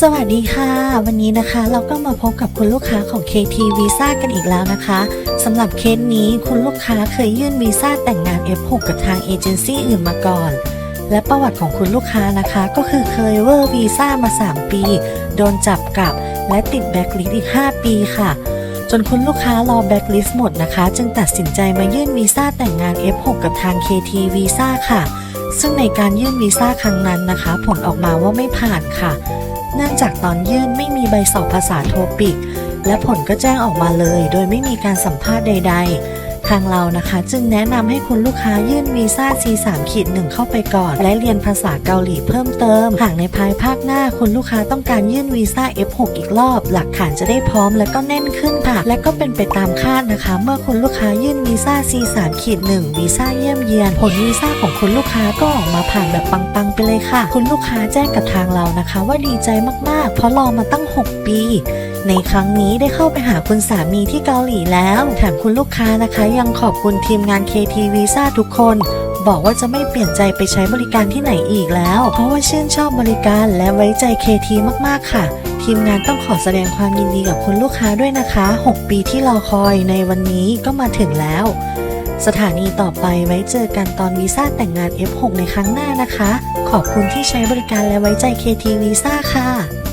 สวัสดีค่ะ วันนี้นะคะเราก็มาพบกับคุณลูกค้าของ KT Visa กันอีกแล้วนะคะสำหรับเคสนี้คุณลูกค้าเคยยื่นวีซ่าแต่งงาน F6 กับทางเอเจนซี่อื่นมาก่อน และประวัติของคุณลูกค้านะคะ ก็คือเคยเวอร์วีซ่ามา 3 ปี โดนจับกลับ และติดแบ็กลิสต์อีก 5 ปีค่ะ จนคุณลูกค้ารอแบ็กลิสต์หมดนะคะ จึงตัดสินใจมายื่นวีซ่าแต่งงาน F6 กับทาง KT Visa ค่ะ ซึ่งในการยื่นวีซ่าครั้งนั้นนะคะ ผลออกมาว่าไม่ผ่านค่ะ เนื่องจากตอนยื่นไม่มีใบสอบภาษาโทปิก และผลก็แจ้งออกมาเลย โดยไม่มีการสัมภาษณ์ใด ๆางเรานะคะ จึงแนะนำให้คุณลูกค้ายื่นวีซ่า C3 ขีดหนึ่งเข้าไปก่อน และเรียนภาษาเกาหลีเพิ่มเติม หากในภายภาคหน้าคุณลูกค้าต้องการยื่นวีซ่า F6 อีกรอบ หลักฐานจะได้พร้อมและก็แน่นขึ้นค่ะ และก็เป็นไปตามคาดนะคะ เมื่อคุณลูกค้ายื่นวีซ่า C3 ขีดหนึ่งวีซ่าเยี่ยมเยียน ผลวีซ่าของคุณลูกค้าก็ออกมาผ่านแบบปังๆไปเลยค่ะ คุณลูกค้าแจ้งกับทางเรานะคะ ว่าดีใจมากๆ เพราะรอมาตั้ง 6 ปี ในครั้งนี้ได้เข้าไปหาคุณสามีที่เกาหลีแล้วแถมคุณลูกค้านะคะยังขอบคุณทีมงาน KT Visa ทุกคน บอกว่าจะไม่เปลี่ยนใจไปใช้บริการที่ไหนอีกแล้ว เพราะว่าชื่นชอบบริการและไว้ใจ KT มากๆค่ะ ทีมงานต้องขอแสดงความยินดีกับคุณลูกค้าด้วยนะคะ 6 ปีที่รอคอยในวันนี้ก็มาถึงแล้ว สถานีต่อไปไว้เจอกันตอนวีซ่าแต่งงาน F6 ในครั้งหน้านะคะ ขอบคุณที่ใช้บริการและไว้ใจ KT Visa ค่ะ